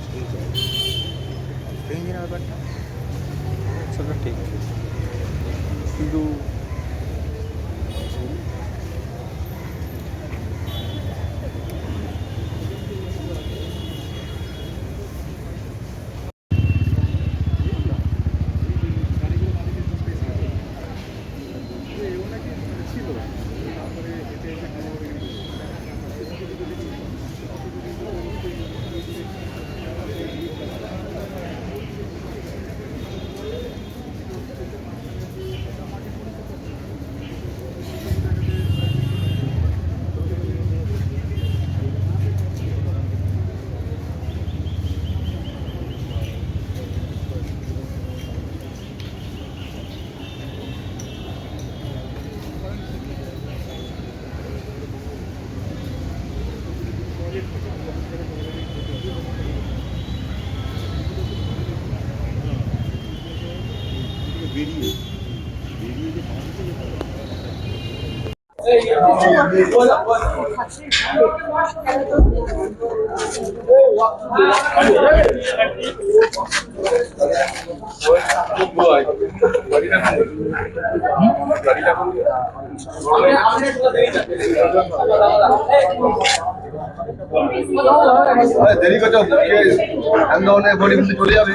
বাড়ি এই জায়গায় স্ট্রেঞ্জ না ব্যাপারটা সেটা ঠিক কিন্তু দেরি করছ আন্দোলনে বডি কিন্তু চলে যাবে।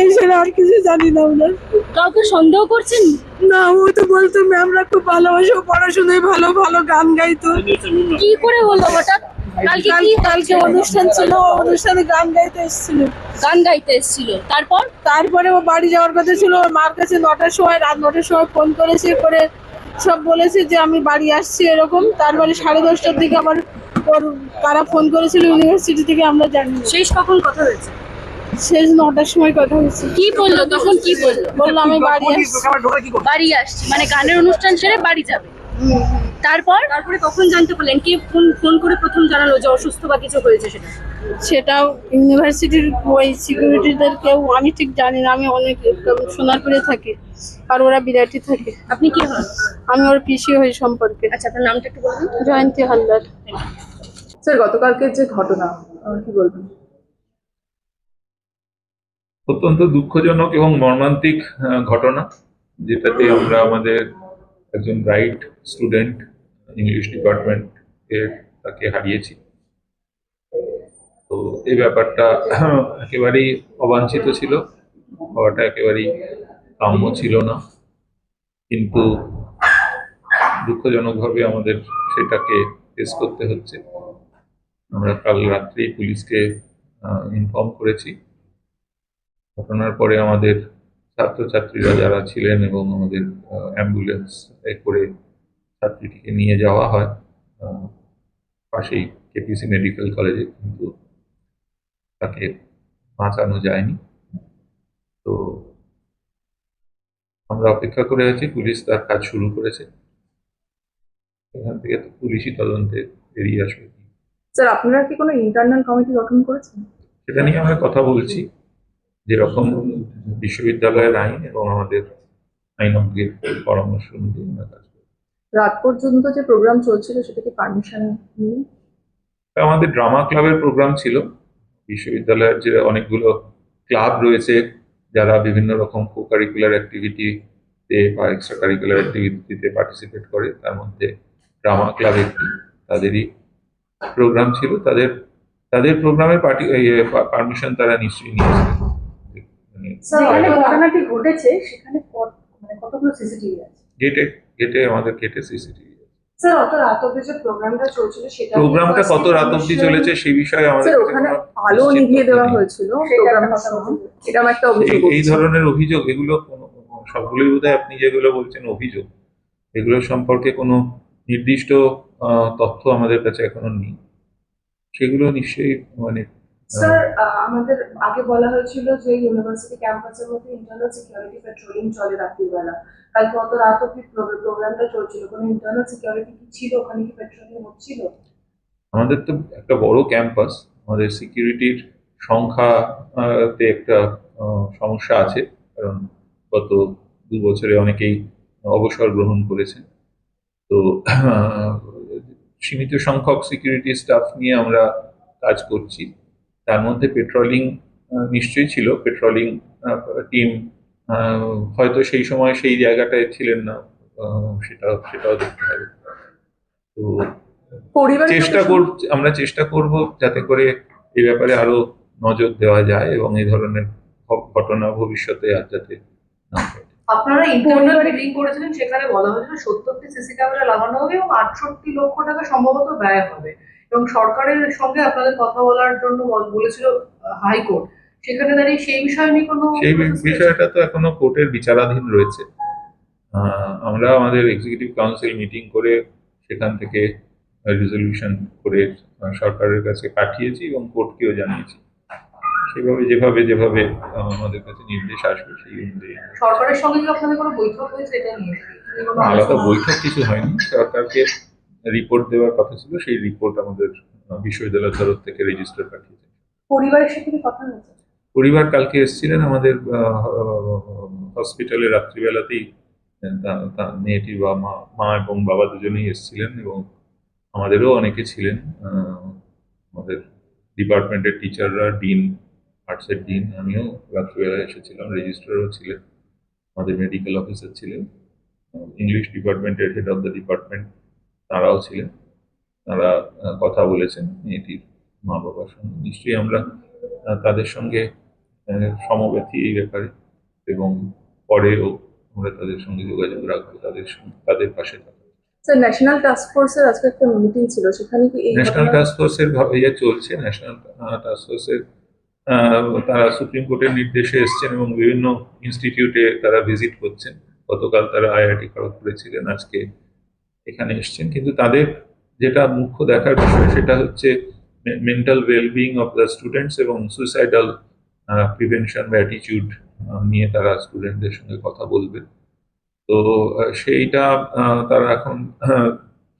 এই আর কিছু জানি না আমরা। কাউকে সন্দেহ করছেন? না ও তো বলতো ম্যামরা খুব ভালোবাসে পড়াশোনায় ভালো ভালো গান গাইতো। কি করে হলো হঠাৎ? কালকে কি কালকে অনুষ্ঠান ছিল? অনুষ্ঠানে গান গাইতে এসেছিল। গান গাইতে এসেছিল। তারপর? তারপরে ও বাড়ি যাওয়ার কথা ছিল ওর মার কাছে নটার সময় রাত নটার সময় ফোন করেছে করে সব বলেছে যে আমি বাড়ি আসছি এরকম। তারপরে সাড়ে দশটার দিকে ওর কারা ফোন করেছিল ইউনিভার্সিটি থেকে আমরা জানি। শেষ কখন কথা হয়েছে? শেষ নটার সময় কথা হয়েছে। কি বলল? তখন কি বলল? বলল আমি বাড়ি আসছি। বাড়ি আসছি মানে গানের অনুষ্ঠান সেরে বাড়ি যাবে। তারপর? তারপরে কখন জানতে পারলেন কে ফোন ফোন করে প্রথম জানালো যে অসুস্থ বা কিছু হয়েছে সেটা। সেটাও ইউনিভার্সিটির ওই সিকিউরিটিদের কেউ আমি ঠিক জানি না আমি অনেক সোনারপুরে থাকি আর ওরা বিরাটি থাকে। আপনি কি হন? আমি ওর পিসি হই সম্পর্কে। আচ্ছা আপনার নামটা একটু বলুন। জয়ন্তী হালদার। স্যার গতকালকের যে ঘটনা কি বলবেন? অত্যন্ত দুঃখজনক এবং মর্মান্তিক ঘটনা, যেটাতে আমরা আমাদের একজন ব্রাইট স্টুডেন্ট, ইংলিশ ডিপার্টমেন্ট এর তাকে হারিয়েছি। তো এই ব্যাপারটা একেবারেই অবাঞ্ছিত ছিল, হওয়াটা একেবারেই কাম্য ছিল না। কিন্তু দুঃখজনকভাবে আমাদের সেটাকে ফেস করতে হচ্ছে। আমরা কাল রাত্রি পুলিশকে ইনফর্ম করেছি। ঘটনার পরে আমাদের ছাত্রছাত্রীরা যারা ছিলেন এবং আমাদের অ্যাম্বুলেন্স এ করে ছাত্রীটিকে নিয়ে যাওয়া হয় পাশেই কেপিসি মেডিকেল কলেজে কিন্তু তাকে বাঁচানো যায়নি। তো আমরা অপেক্ষা করে আছি পুলিশ তার কাজ শুরু করেছে। এখান থেকে তো পুলিশই তদন্তে বেরিয়ে আসবে। স্যার আপনারা কি কোনো ইন্টারনাল কমিটি গঠন করেছেন? সেটা নিয়ে আমরা কথা বলছি। যেরকম বিশ্ববিদ্যালয়ের আইন এবং আমাদের আইনজ্ঞের পরামর্শ অনুযায়ী আমরা কাজ করি। রাত পর্যন্ত যে প্রোগ্রাম চলছিল সেটা কি পারমিশন নিয়ে? আমাদের ড্রামা ক্লাবের প্রোগ্রাম ছিল। বিশ্ববিদ্যালয়ের যে অনেকগুলো ক্লাব রয়েছে যারা বিভিন্ন রকম কো কারিকুলার অ্যাক্টিভিটিতে বা এক্সট্রা কারিকুলার অ্যাক্টিভিটিতে পার্টিসিপেট করে তার মধ্যে ড্রামা ক্লাব একটি। তাদেরই প্রোগ্রাম ছিল। তাদের তাদের প্রোগ্রামে পার্টি পারমিশন তারা নিশ্চয়ই নিয়েছে। যেখানে ঘটনাটি ঘটেছে সেখানে মানে কতগুলো সিসিটিভি আছে? গেটে গেটে আমাদের গেটে সিসিটিভি স্যার অত রাত অব্দি যে প্রোগ্রামটা চলছিল সেটা প্রোগ্রামটা কত রাত অবধি চলেছে সেই বিষয়ে আমাদের ওখানে আলো নিভিয়ে দেওয়া হয়েছিল প্রোগ্রামের সময় এরকম একটা অভিযোগ এই- ধরনের অভিযোগ এগুলো সবগুলোই বোধহয় আপনি যেগুলো বলছেন অভিযোগ এগুলো সম্পর্কে কোনো নির্দিষ্ট তথ্য আমাদের কাছে এখনও নেই। সেগুলো নিশ্চয়ই মানে স্যার আহ, আমাদের আগে বলা হয়েছিল যে ইউনিভার্সিটি ক্যাম্পাসের মধ্যে ইন্টারনাল সিকিউরিটি পেট্রোলিং চলে রাত্রিবেলা। কালকে অত রাত অব্দি প্রোগ্রামটা চলছিল। কোনো ইন্টারনাল সিকিউরিটি কি ছিল? ওখানে কি পেট্রোলিং হচ্ছিল? আমাদের তো একটা বড় ক্যাম্পাস আমাদের সিকিউরিটির সংখ্যা তে একটা সমস্যা আছে। কারণ গত দু বছরে অনেকেই অবসর গ্রহণ করেছেন তো সীমিত সংখ্যক সিকিউরিটি স্টাফ নিয়ে আমরা কাজ করছি। তার মধ্যে পেট্রোলিং নিশ্চয়ই ছিল। পেট্রোলিং টিম হয়তো সেই সময় সেই জায়গাটায় ছিলেন না সেটা সেটাও দেখতে হবে। তো চেষ্টা করছি আমরা চেষ্টা করব যাতে করে এই ব্যাপারে আরও নজর দেওয়া যায় এবং এই ধরনের ঘটনা ভবিষ্যতে আর যাতে না ঘটে আপনারা ইন্টারনাল বিলিং করেছিলেন সেখানে বলা হয়েছিল সত্তরটি সিসি ক্যামেরা লাগানো হবে এবং আটষট্টি লক্ষ টাকা সম্ভবত ব্যয় হবে। এবং সরকারের সঙ্গে আপনাদের কথা বলার জন্য বল- বলেছিল হাইকোর্ট। সেখানে দাঁড়িয়ে সেই বিষয় নিয়ে কোনো সেই? বিষয়টা তো এখনও কোর্টের বিচারাধীন রয়েছে। আহ, আমরা আমাদের এক্সিকিউটিভ কাউন্সিল মিটিং করে সেখান থেকে রেজলিউশন করে সরকারের কাছে পাঠিয়েছি এবং কোর্টকেও জানিয়েছি। সেভাবে যেভাবে যেভাবে আমাদের কাছে নির্দেশ আসবে সেই অনুযায়ী। সরকারের সঙ্গে কি আপনাদের কোনো বৈঠক হয়েছে এটা নিয়ে? আলাদা? বৈঠক কিছু হয়নি। সরকারকে রিপোর্ট দেওয়ার কথা ছিল সেই রিপোর্ট আমাদের বিশ্ববিদ্যালয়ের তরফ থেকে রেজিস্টার পাঠিয়েছে। পরিবারের সাথে কথা হয়েছে? পরিবার কালকে এসেছিলেন আমাদের হসপিটালে রাত্রিবেলাতেই তা- বা মা মা এবং বাবা দুজনেই এসেছিলেন এবং আমাদেরও অনেকে ছিলেন আহ, আমাদের ডিপার্টমেন্টের টিচাররা ডিন আর্টসের ডিন। আমিও রাত্রিবেলা এসেছিলাম রেজিস্ট্রারও ছিলেন আমাদের মেডিকেল অফিসার ছিলেন ইংলিশ ডিপার্টমেন্টের হেড অফ দ্য ডিপার্টমেন্ট তারাও ছিলেন। তারা কথা বলেছেন মেয়েটির মা বাবার সঙ্গে। নিশ্চয়ই আমরা তাদের সঙ্গে সমব্যথী এই ব্যাপারে এবং পরেও আমরা তাদের সঙ্গে যোগাযোগ রাখব তাদের সঙ্গে তাদের পাশে থাকব। স্যার ন্যাশনাল টাস্ক ফোর্সের আজকে একটা মিটিং ছিল সেখানে কি ন্যাশনাল টাস্ক ফোর্সের ভা- ইয়ে চলছে ন্যাশনাল টাস্ক ফোর্সের তারা সুপ্রিম কোর্টের নির্দেশে এসছেন এবং বিভিন্ন ইনস্টিটিউটে তারা ভিজিট করছেন। গতকাল তারা আইআইটি খড়গপুরে ছিলেন, আজকে এখানে এসছেন। কিন্তু তাদের যেটা মুখ্য দেখার বিষয়, সেটা হচ্ছে mental wellbeing of the students এবং সুইসাইডাল প্রিভেনশন বা অ্যাটিটিউড নিয়ে তারা স্টুডেন্টদের সঙ্গে কথা বলবেন তো সেইটা তারা এখন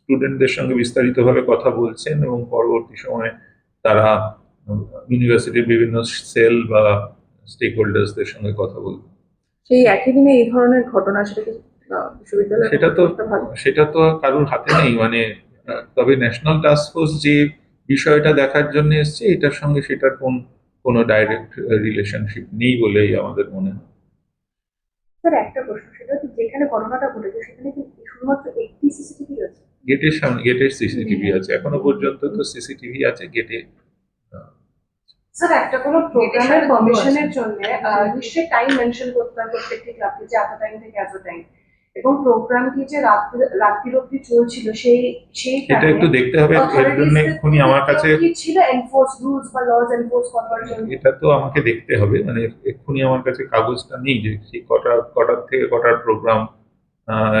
স্টুডেন্টদের সঙ্গে বিস্তারিতভাবে কথা বলছেন এবং পরবর্তী সময়ে তারা ইউনিভার্সিটির বিভিন্ন সেল বা স্টেক হোল্ডার্সদের সঙ্গে কথা বলব। সেই একই দিনে এই ধরনের ঘটনা সেটা সেটা তো সেটা তো কারোর হাতে নেই মানে তবে ন্যাশনাল টাস্ক ফোর্স যে বিষয়টা দেখার জন্য এসছে এটার সঙ্গে সেটার কোন কোনো ডাইরেক্ট রিলেশনশিপ নেই বলেই আমাদের মনে হয়। স্যার একটা প্রশ্ন সেটা হচ্ছে যেখানে ঘটনাটা ঘটেছে সেখানে কি শুধুমাত্র একটি সিসিটিভি গেটের সামনে গেটের সিসিটিভি আছে। এখনও পর্যন্ত তো সিসিটিভি আছে গেটে স্যার একটা কোনো প্রোগ্রামের পারমিশনের জন্য নিশ্চয়ই টাইম মেনশন করতে হবে প্রত্যেকটি ক্লাবকে যে এত টাইম থেকে এত টাইম এবং প্রোগ্রামটি যে রাত্রি রাত্রির অব্দি চলছিল সেই সেই এটা একটু দেখতে হবে। এর জন্য এক্ষুনি আমার কাছে কি ছিল এনফোর্স রুলস বা লজ এনফোর্স করার জন্য? এটা তো আমাকে দেখতে হবে। মানে এক্ষুনি আমার কাছে কাগজটা নেই যে সেই কটা কটার থেকে কটার প্রোগ্রাম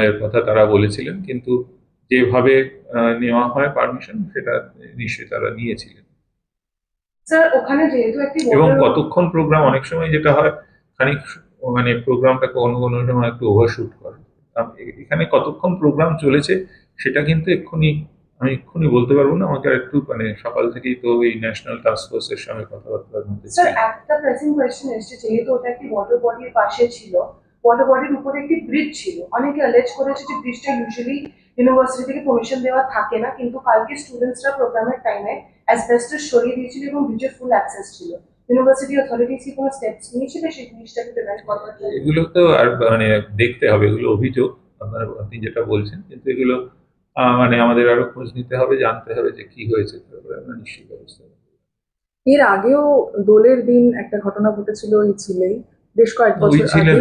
এর কথা তারা বলেছিলেন। কিন্তু যেভাবে আহ, নেওয়া হয় পারমিশন সেটা নিশ্চয়ই তারা নিয়েছিলেন। স্যার ওখানে যেহেতু একটি এবং কতক্ষণ প্রোগ্রাম অনেক সময় যেটা হয় খানিক মানে প্রোগ্রামটা কোনো কোনো সময় একটু ওভারশুট করে। এখানে কতক্ষণ প্রোগ্রাম চলেছে সেটা কিন্তু এক্ষুনি আমি এক্ষুনি বলতে পারব না। আমাকে একটু মানে সকাল থেকেই তো এই ন্যাশনাল টাস্ক ফোর্সের সঙ্গে কথাবার্তার মধ্যে স্যার একটা প্রেসিং কোয়েশ্চেন এসেছে যেহেতু ওটা একটি ওয়াটার বডির পাশে ছিল ওয়াটার বডির উপরে একটি ব্রিজ ছিল। অনেকে অ্যালেজ করেছে যে ব্রিজটা ইউজুয়ালি ইউনিভার্সিটি থেকে পারমিশন দেওয়া থাকে না কিন্তু কালকে স্টুডেন্টসরা প্রোগ্রামের টাইমে অ্যাসবেস্টাস সরিয়ে দিয়েছিল এবং ব্রিজের ফুল অ্যাক্সেস ছিল। ইউনিভার্সিটি অথরিটিস কি কোনো স্টেপস নিয়েছিল সেই জিনিসটাকে প্রিভেন্ট করার জন্য? এগুলো তো আর মানে দেখতে হবে এগুলো অভিযোগ আপনার আপনি যেটা বলছেন কিন্তু এগুলো মানে আমাদের আরও খোঁজ নিতে হবে জানতে হবে যে কি হয়েছে তারপরে আমরা নিশ্চয়ই ব্যবস্থা এর আগেও দোলের দিন একটা ঘটনা ঘটেছিল ওই ছিলেই বেশ কয়েক বছর আগে।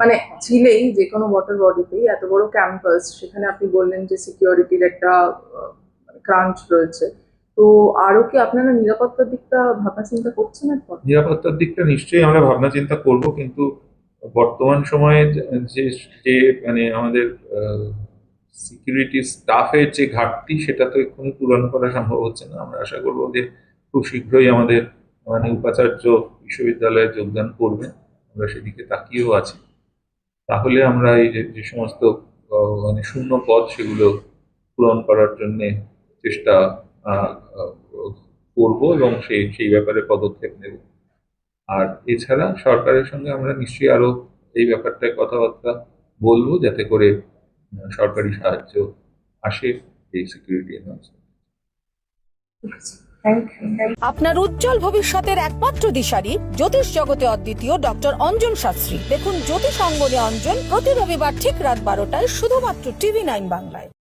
মানে ছিলেই যে কোনো ওয়াটার বডিতেই এত বড় ক্যাম্পাস সেখানে আপনি বললেন যে সিকিউরিটির একটা ক্রাঞ্চ রয়েছে। তো আরও কি আপনারা নিরাপত্তার দিকটা ভাবনা চিন্তা করছেন এখন নিরাপত্তার দিকটা নিশ্চয়ই আমরা ভাবনা চিন্তা করব, কিন্তু বর্তমান সময়ে যে, যে- মানে আমাদের সিকিউরিটি স্টাফের যে ঘাটতি, সেটা তো এক্ষুনি পূরণ করা সম্ভব হচ্ছে না। আমরা আশা করব যে খুব শীঘ্রই আমাদের মানে উপাচার্য বিশ্ববিদ্যালয়ে যোগদান করবেন। আমরা সেদিকে তাকিয়েও আছি। তাহলে আমরা এই যে সমস্ত মানে শূন্য পদ সেগুলো পূরণ করার জন্য চেষ্টা করব এবং সেই সেই ব্যাপারে পদক্ষেপ নেব। আর এছাড়া সরকারের সঙ্গে আমরা নিশ্চয়ই আরও এই ব্যাপারটায় কথাবার্তা বলব যাতে করে সরকারি সাহায্য আসে এই সিকিউরিটি থ্যাংক ইউ আপনার উজ্জ্বল ভবিষ্যতের একমাত্র দিশারি জ্যোতিষ জগতে অদ্বিতীয় ডক্টর অঞ্জন শাস্ত্রী। দেখুন জ্যোতিষ অঙ্গনে অঞ্জন প্রতি রবিবার ঠিক রাত বারোটায় শুধুমাত্র টিভি নাইন বাংলায়।